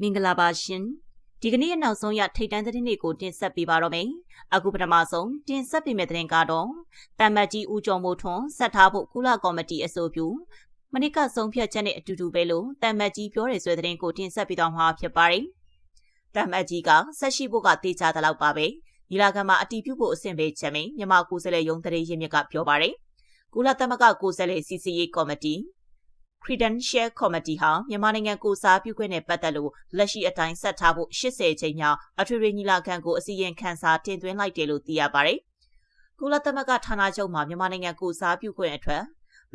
မင်္ဂလာပါရှင်ဒီကနေ့ရဲ့နောက်ဆုံးရထိတ်တန်းသတင်းတွေကိုတင်ဆက်ပေးပါတော့မယ်အခုပထမဆုံးတင်ဆက်ပေးမယ့်သတင်းကတော့တမ္မတ်ကြီးဦးကျော်မိုးထွန်းဆက်ထားဖို့ကုလကော်မတီအဆိုပြုမနစ်ကဆုံးဖြတ်ချက်နဲ့အတူတူပဲလို့တမ္မတ်ကြီးပြောရဲဆိုတဲ့သတင်းကိုတင်ဆက်ပေးတော့မှာဖြစ်ပါတယ်တမ္မတ်ကြီးကဆက်ရှိဖို့ကတေချာတဲ့လောက်ပါပဲညီလာခံမှာအတီးပြုဖို့အဆင့်ပဲချက်မင်းမြန်မာကိုယ်စားလှယ်ရုံးတရေရင်းမြစ်ကပြောပါတယ်ကုလသမဂ္ဂကိုယ်စားလှယ်စီစီရေးကော်မတီ Credential Committee ဟာမြန်မာနိုင်ငံကိုစားပြုခွင့်နဲ့ပတ်သက်လို့လက်ရှိအတိုင်းဆက်ထားဖို့80ချိန်မြောက်အထွေထွေညီလာခံကိုအစည်းအဝေးခန်းစာတင်သွင်းလိုက်တယ်လို့သိရပါတယ်။ကုလသမဂ္ဂဌာနချုပ်မှာမြန်မာနိုင်ငံကိုစားပြုခွင့်အထွတ်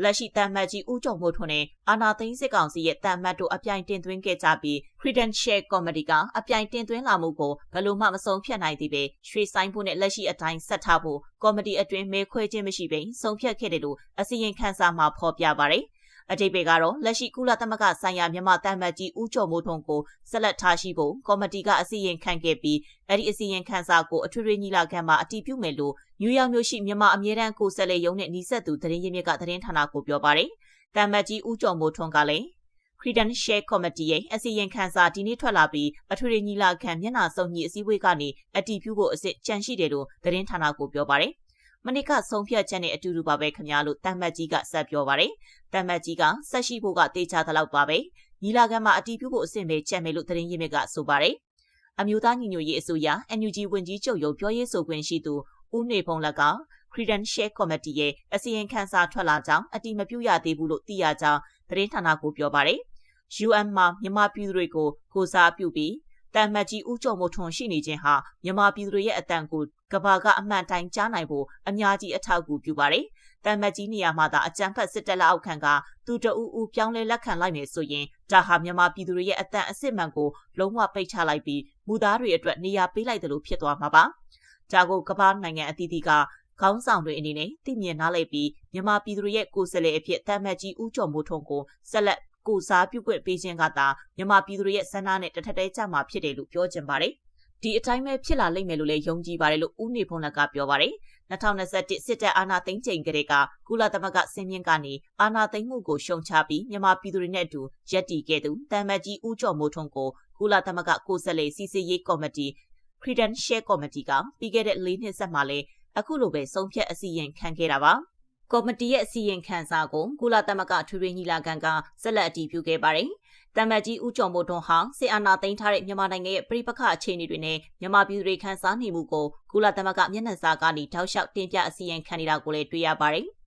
လက်ရှိတမ်မတ်ကြီးဦးကျော်မိုးထွန်းနဲ့အာနာသိန်းစစ်ကောင်စီရဲ့တမ်မတ်တို့အပြိုင်တင်သွင်းခဲ့ကြပြီး Credential Committee ကအပြိုင်တင်သွင်းလာမှုကိုဘယ်လိုမှမဆုံးဖြတ်နိုင်သေးပဲရွှေဆိုင်ဖို့နဲ့လက်ရှိအတိုင်းဆက်ထားဖို့ကော်မတီအတွင်းမဲခွဲခြင်းမရှိဘဲဆုံးဖြတ်ခဲ့တယ်လို့အစည်းအဝေးခန်းစာမှာဖော်ပြပါတယ်။ အတိတ်ပေကတော့လက်ရှိကုလသမဂ္ဂဆိုင်ရာမြန်မာတမန်ကြီးဦးကျော်မိုးထွန်းကိုဆက်လက်ထားရှိဖို့ကော်မတီကအစည်းအဝေးခံခဲ့ပြီးအဲ့ဒီအစည်းအဝေးခန်းစာကိုအထွေထွေညီလာခံမှာအတည်ပြုမယ်လို့နယူးယောက်မြို့ရှိမြန်မာအမြဲတမ်းကိုယ်စားလှယ်ရုံးနဲ့နှိဆက်သူသတင်းရင်းမြစ်ကသတင်းဌာနကိုပြောပါတယ်။တမန်ကြီးဦးကျော်မိုးထွန်းကလည်း Credential Committee ရဲ့အစီရင်ခံစာဒီနေ့ထွက်လာပြီးအထွေထွေညီလာခံမျက်နှာစုံညီအစည်းအဝေးကနေအတည်ပြုဖို့အစ်ကြံရှိတယ်လို့သတင်းဌာနကိုပြောပါတယ်။ မနစ်ကဆုံးဖြတ်ချက်နဲ့အတူတူပါပဲခင်ဗျာလို့တမ်မတ်ကြီးကဆက်ပြောပါတယ်။တမ်မတ်ကြီးကဆက်ရှိဖို့ကတေချာသလောက်ပါပဲ။ညီလာခံမှာအတီးပြုဖို့အဆင့်ပဲချက်မယ်လို့သတင်းရင်းမြစ်ကဆိုပါတယ်။အမျိုးသားညီညွတ်ရေးအစိုးရ NUG ဝန်ကြီးချုပ်ရုံးပြောရေးဆိုခွင့်ရှိသူဦးနေဖုံးလက်က Credential Committee ရဲ့အစီရင်ခံစာထွက်လာကြောင်းအတိမပြုရသေးဘူးလို့သိရကြောင်းသတင်းဌာနကိုပြောပါတယ်။ UN မှာမြန်မာပြည်သူတွေကိုကိုစားပြုပြီး တန်မတ်ကြီးဦးကျော်မိုးထွန်းရှိနေခြင်းဟာမြန်မာပြည်သူရဲ့အတန်ကိုကဘာကအမှန်တိုင်းကြားနိုင်ဖို့အများကြီးအထောက်အကူပြုပါတယ်။တန်မတ်ကြီးနေရာမှာသာအကြမ်းဖက်စစ်တပ်လက်အောက်ခံကသူတအူးဦးပြောင်းလဲလက်ခံလိုက်မယ်ဆိုရင်ဒါဟာမြန်မာပြည်သူရဲ့အတန်အစစ်မှန်ကိုလုံးဝပိတ်ချလိုက်ပြီးမူသားတွေအတွက်နေရာပေးလိုက်တယ်လို့ဖြစ်သွားမှာပါ။ဒါကိုကဘာနိုင်ငံအသီးသီးကခေါင်းဆောင်တွေအနေနဲ့သိမြင်နားလည်ပြီးမြန်မာပြည်သူရဲ့ကိုယ်စားလှယ်အဖြစ်တမ်မတ်ကြီးဦးကျော်မိုးထွန်းကိုဆက်လက် ကိုစားပြုခွင့်ပေးခြင်းကသာမြန်မာပြည်သူရဲ့ဆန္ဒနဲ့တထက်တဲကြမှာဖြစ်တယ်လို့ပြောချင်ပါတယ်။ဒီအတိုင်းပဲဖြစ်လာလိမ့်မယ်လို့လည်းယုံကြည်ပါတယ်လို့ဦးနေဖုန်းလက်ကပြောပါတယ်။2021စစ်တပ်အာဏာသိမ်းချိန်ကလေးကကုလသမဂ္ဂစင်မြင့်ကနေအာဏာသိမ်းမှုကိုရှုံချပြီးမြန်မာပြည်သူတွေနဲ့အတူရက်တီခဲ့သူတမ်မတ်ကြီးဦးကျော်မိုးထွန်းကိုကုလသမဂ္ဂကိုယ်စားလှယ်စီစီရေးကော်မတီ Credential Committee ကပြီးခဲ့တဲ့၄နှစ်ဆက်မှာလဲအခုလိုပဲဆုံးဖြတ်အစီရင်ခံခဲ့တာပါ။ ကော်မတီရဲ့အစီရင်ခံစာကိုကုလသမဂ္ဂထွေထွေညီလာခံကဆက်လက်အတည်ပြုခဲ့ပါတယ်။တမတ်ကြီးဦးကျော်မိုးထွန်းဟာစေအာနာသိမ်းထားတဲ့မြန်မာနိုင်ငံရဲ့ပြည်ပခအခြေအနေတွေနဲ့မြန်မာပြည်သူတွေခန်းစားနေမှုကိုကုလသမဂ္ဂမျက်နှာစာကနေတောက်လျှောက်တင်ပြအစီရင်ခံနေတာကိုလည်းတွေ့ရပါတယ်။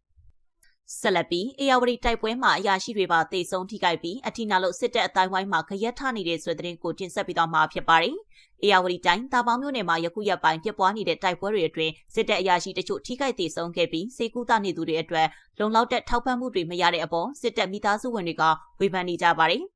ဆက်လက်ပြီးအေယာဝတီတိုက်ပွဲမှာအရာရှိတွေပါတေဆုံးထိခိုက်ပြီးအထီနာလို့စစ်တပ်အတိုင်းဝိုင်းမှာခရက်ထနေတဲ့ဆိုတဲ့သတင်းကိုတင်ဆက်ပေးသွားမှာဖြစ်ပါတယ်။အေယာဝတီတိုင်းတာပေါင်းမြို့နယ်မှာယခုရက်ပိုင်းပြပွားနေတဲ့တိုက်ပွဲတွေအတွင်းစစ်တပ်အရာရှိတချို့ထိခိုက်တေဆုံးခဲ့ပြီးစေကူတာနေသူတွေအတွက်လုံလောက်တဲ့ထောက်ပံ့မှုတွေမရတဲ့အပေါ်စစ်တပ်မိသားစုဝင်တွေကဝေဖန်နေကြပါတယ်။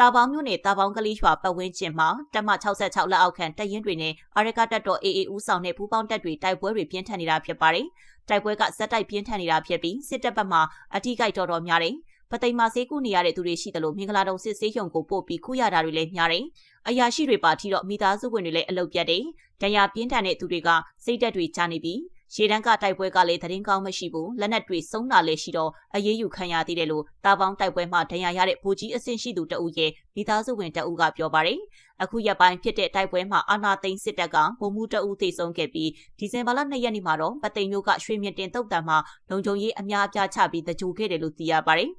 တာပေါင်းမြို့နယ်တာပေါင်းကလေးရွာပတ်ဝန်းကျင်မှာတပ်မ66လက်အောက်ခံတပ်ရင်းတွေနဲ့အာရကတပ်တော် AA ဦးဆောင်တဲ့ပူးပေါင်းတပ်တွေတိုက်ပွဲတွေပြင်းထန်နေတာဖြစ်ပါတယ်။တိုက်ပွဲကဇက်တိုက်ပြင်းထန်နေတာဖြစ်ပြီးစစ်တပ်ဘက်မှအထီးကိုက်တော်တော်များတယ်။ပသိမ်မှာဆေးကုနေရတဲ့သူတွေရှိတယ်လို့မင်္ဂလာတုံစစ်ဆေးရုံကိုပို့ပြီးကုရတာတွေလည်းများတယ်။အရာရှိတွေပါထီတော့မိသားစုဝင်တွေလည်းအလုပ်ပြတ်တယ်။ဒဏ်ရာပြင်းထန်တဲ့သူတွေကစိတ်တက်တွေချနေပြီး ရေတန်းကတိုက်ပွဲကလည်းသတင်းကောင်းမရှိဘူးလက်နက်တွေစုံတာလည်းရှိတော့အရေးယူခံရသေးတယ်လို့တာပေါင်းတိုက်ပွဲမှာဒဏ်ရာရတဲ့ဗိုလ်ကြီးအဆင့်ရှိသူတအုပ်ရဲ့မိသားစုဝင်တအုပ်ကပြောပါတယ်အခုရက်ပိုင်းဖြစ်တဲ့တိုက်ပွဲမှာအာနာသိန်းစစ်တပ်ကဗိုလ်မှူးတအုပ်သေဆုံးခဲ့ပြီးဒီဇင်ဘာလ2ရက်နေ့မှာတော့ပသိမ်မြို့ကရွှေမြင့်တင်တုတ်တံမှာလုံခြုံရေးအများအပြားချပြီးတကြိုခဲ့တယ်လို့သိရပါတယ်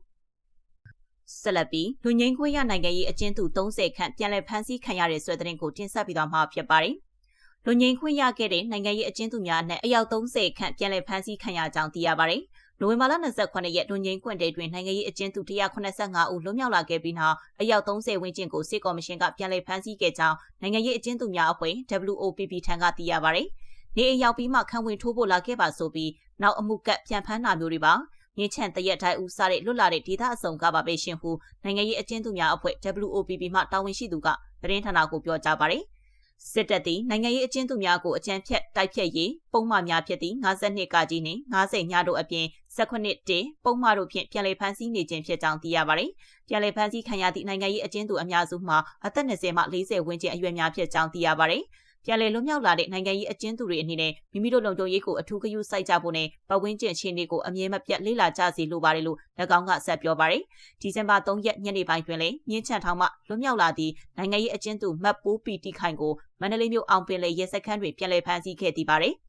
ဆက်လက်ပြီးလူငင်းခွေးရနိုင်ငံရေးအကျဉ်းသူ30ခန့်ပြန်လည်ဖမ်းဆီးခံရတဲ့ဆွဲတဲ့ကိုတင်ဆက်ပြီးတော့မှာဖြစ်ပါတယ် လူငင်းခွင့်ရခဲ့တဲ့နိုင်ငံရေးအကျဉ်းသူများနဲ့အယောက်30ခန့်ပြန်လည်ဖမ်းဆီးခံရကြောင်းသိရပါတယ်။နိုဝင်ဘာလ28ရက်လူငင်းခွင့်တေတွင်နိုင်ငံရေးအကျဉ်းသူ185ဦးလွတ်မြောက်လာခဲ့ပြီးနောက်အယောက်30ဝန်းကျင်ကိုစစ်ကော်မရှင်ကပြန်လည်ဖမ်းဆီးခဲ့ကြောင်းနိုင်ငံရေးအကျဉ်းသူများအဖွဲ့ WOPP ထံကသိရပါတယ်။နေအရောက်ပြီးမှခံဝင်ထိုးဖို့လာခဲ့ပါဆိုပြီးနောက်အမှုကပ်ပြန်ဖမ်းတာမျိုးတွေပါ။မြင်းချန်တရက်တိုင်းဦးစားတဲ့လွတ်လာတဲ့ဒေသအစုံကပါပဲရှင်ဟုနိုင်ငံရေးအကျဉ်းသူများအဖွဲ့ WOPP မှတာဝန်ရှိသူကသတင်းဌာနကိုပြောကြားပါတယ်။ စစ်တပ်သည်နိုင်ငံရေးအကျဉ်းသူများကိုအကြမ်းဖက်တိုက်ဖျက်ရေးပုံမှန်များဖြစ်သည့်52ကကြီးနှင့်90ညတို့အပြင်18တေပုံမှန်တို့ဖြင့်ပြန်လည်ဖမ်းဆီးနေခြင်းဖြစ်ကြောင်းသိရပါတယ်။ပြန်လည်ဖမ်းဆီးခံရသည့်နိုင်ငံရေးအကျဉ်းသူအများစုမှာအသက်20မှ40ဝန်းကျင်အရွယ်များဖြစ်ကြောင်းသိရပါတယ်။ ပြန်လည်လွတ်မြောက်လာတဲ့နိုင်ငံရေးအကျဉ်းသူတွေအနေနဲ့မိမိတို့လုံခြုံရေးကိုအထူးဂရုစိုက်ကြဖို့နဲ့ပတ်ဝန်းကျင်အခြေအနေကိုအမြဲမပြတ်လေ့လာကြစီလိုပါတယ်လို့၎င်းကဆက်ပြောပါတယ်။ဒီဇင်ဘာ3ရက်ညနေပိုင်းတွင်လည်းမြင်းချန်ထောင်မှလွတ်မြောက်လာသည့်နိုင်ငံရေးအကျဉ်းသူမတ်ပိုးပီတီခိုင်ကိုမန္တလေးမြို့အောင်ပင်လေရဲစခန်းတွင်ပြန်လည်ဖမ်းဆီးခဲ့သည်ပါတယ်။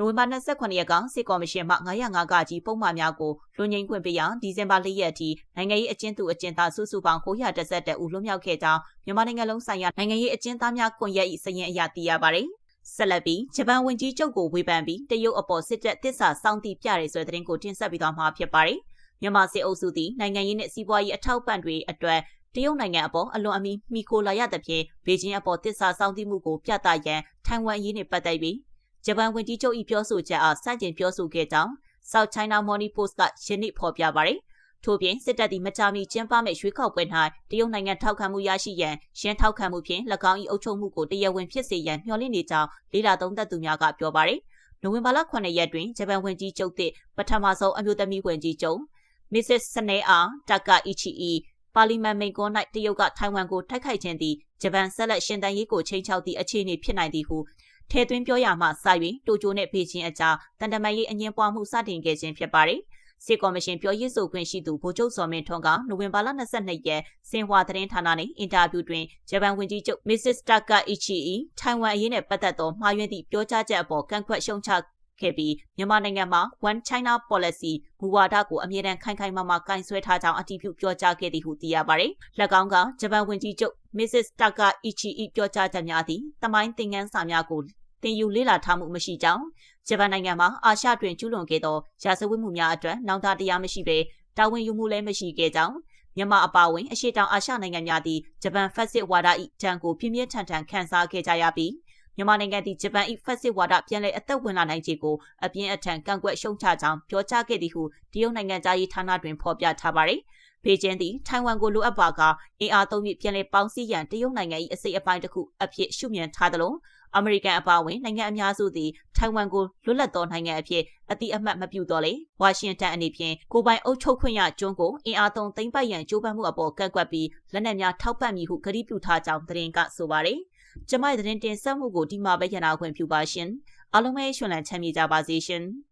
နိုဝင်ဘာ28ရက်ကစစ်ကော်မရှင်မှ905ကကြီးပုံမှန်များကိုလွန်ငင်းခွင့်ပေးရန်ဒီဇင်ဘာ4ရက်အထိနိုင်ငံရေးအကျဉ်းသူအကျဉ်းသားစုစုပေါင်း911ဦးလွတ်မြောက်ခဲ့ကြောင်းမြန်မာနိုင်ငံလုံးဆိုင်ရာနိုင်ငံရေးအကျဉ်းသားများကွန်ရက်၏စည်ရင်အရသိရပါတယ်။ဆက်လက်ပြီးဂျပန်ဝန်ကြီးချုပ်ကိုဝေဖန်ပြီးတရုတ်အပေါ်စစ်တပ်တစ္ဆာစောင့်တည်ပြရဲဆိုတဲ့သတင်းကိုတင်ဆက်ပြီးသွားမှာဖြစ်ပါတယ်။မြန်မာစစ်အုပ်စုသည်နိုင်ငံရေးနဲ့စီးပွားရေးအထောက်ပံ့တွေအတွက်တရုတ်နိုင်ငံအပေါ်အလွန်အမီမိခိုလာရသဖြင့်ဘေကျင်းအပေါ်တစ္ဆာစောင့်တည်မှုကိုပြသရန်ထိုင်ဝမ်ရေးနှင့်ပတ်သက်ပြီး ဂျပန်ဝန်ကြီးချုပ်၏ပြောဆိုချက်အားစတင်ပြောဆိုခဲ့ကြောင်း South China Morning Post ကယနေ့ဖော်ပြပါတယ်။ထို့ပြင်စစ်တပ်သည်မကြာမီကျင်းပမဲ့ရွေးကောက်ပွဲ၌တရုတ်နိုင်ငံထောက်ခံမှုရရှိရန်ရန်ထောက်ခံမှုဖြင့်၎င်း၏အုပ်ချုပ်မှုကိုတရားဝင်ဖြစ်စေရန်မျှော်လင့်နေကြောင်းလေးလာသုံးသပ်သူများကပြောပါတယ်။နိုဝင်ဘာလ9ရက်တွင်ဂျပန်ဝန်ကြီးချုပ်သည့်ပထမဆုံးအမျိုးသမီးဝန်ကြီးချုပ် Mrs. Sanae Takaichi ၏ပါလီမန်မိန့်ခွန်း၌တရုတ်ကထိုင်ဝမ်ကိုတိုက်ခိုက်ခြင်းသည်ဂျပန်ဆက်လက်ရှင်တန်ရေးကိုချိန်ချောက်သည့်အခြေအနေဖြစ်နိုင်သည်ဟု ထဲသွင်းပြောရမှစ၍တိုကျိုနဲ့ဘေကျင်းအကြားတန်တမန်ရေးအငင်းပွားမှုစတင်ခဲ့ခြင်းဖြစ်ပါတယ်။စစ်ကော်မရှင်ပြောရေးဆိုခွင့်ရှိသူဗိုလ်ချုပ်စော်မင်းထွန်းကနိုဝင်ဘာလ22ရက်စင်ဟွာသတင်းဌာနနဲ့အင်တာဗျူးတွင်ဂျပန်ဝန်ကြီးချုပ် Mrs. Takaichi ၏ထိုင်ဝမ်အရေးနဲ့ပတ်သက်သောမှားယွင်းသည့်ပြောကြားချက်အပေါ်ကန့်ကွက်ရှုံချခဲ့ပြီးမြန်မာနိုင်ငံမှာ One China Policy မူဝါဒကိုအမြဲတမ်းခိုင်ခိုင်မာမာကင်ဆွဲထားကြောင်းအတည်ပြုပြောကြားခဲ့သည်ဟုသိရပါတယ်။၎င်းကဂျပန်ဝန်ကြီးချုပ် Mrs. Takaichi ၏ပြောကြားချက်များသည်တမိုင်းသင်ခန်းစာများကို တင်ယူလေ့လာထားမှုမရှိကြောင်းဂျပန်နိုင်ငံမှာအာရှတွင်ကျူးလွန်ခဲ့သောရာဇဝတ်မှုများအတွက်နောက်သားတရားမရှိဘဲတာဝန်ယူမှုလည်းမရှိခဲ့ကြောင်းမြန်မာအပါအဝင်အရှေ့တောင်အာရှနိုင်ငံများသည်ဂျပန်ဖက်စစ်ဝါဒ၏တံကိုပြင်းပြင်းထန်ထန်ခန်းစားခဲ့ကြရပြီးမြန်မာနိုင်ငံသည်ဂျပန်၏ဖက်စစ်ဝါဒပြန်လည်အသက်ဝင်လာနိုင်ခြေကိုအပြင်းအထန်ကန့်ကွက်ရှုံချကြောင်းပြောကြားခဲ့သည်ဟုတရုတ်နိုင်ငံသားရေးဌာနတွင်ဖော်ပြထားပါသည်ဘေကျင်းသည်ထိုင်ဝမ်ကိုလိုအပ်ပါကအင်အားသုံးပြီးပြန်လည်ပေါင်းစည်းရန်တရုတ်နိုင်ငံ၏အစိတ်အပိုင်းတစ်ခုအဖြစ်ရှုမြင်ထားသလို အမေရိကန်အပါအဝင်နိုင်ငံအများစုသည်ထိုင်ဝမ်ကိုလွတ်လပ်သောနိုင်ငံအဖြစ်အတိအမှတ်မပြုတော့လေဝါရှင်တန်အနေဖြင့်ကိုပိုင်အုပ်ချုပ်ခွင့်ရကျွန်းကိုအင်အားသုံးသိမ်းပိုက်ရန်ကြိုးပမ်းမှုအပေါ်ကန့်ကွက်ပြီးလက်နက်များထောက်ပံ့မည်ဟုကတိပြုထားကြောင်းသတင်းကဆိုပါတယ်။ကျမရဲ့သတင်းတင်ဆက်မှုကိုဒီမှာပဲရနာခွင့်ပြုပါရှင်။အားလုံးပဲရှင်လန်းချမ်းမြေကြပါစေရှင်။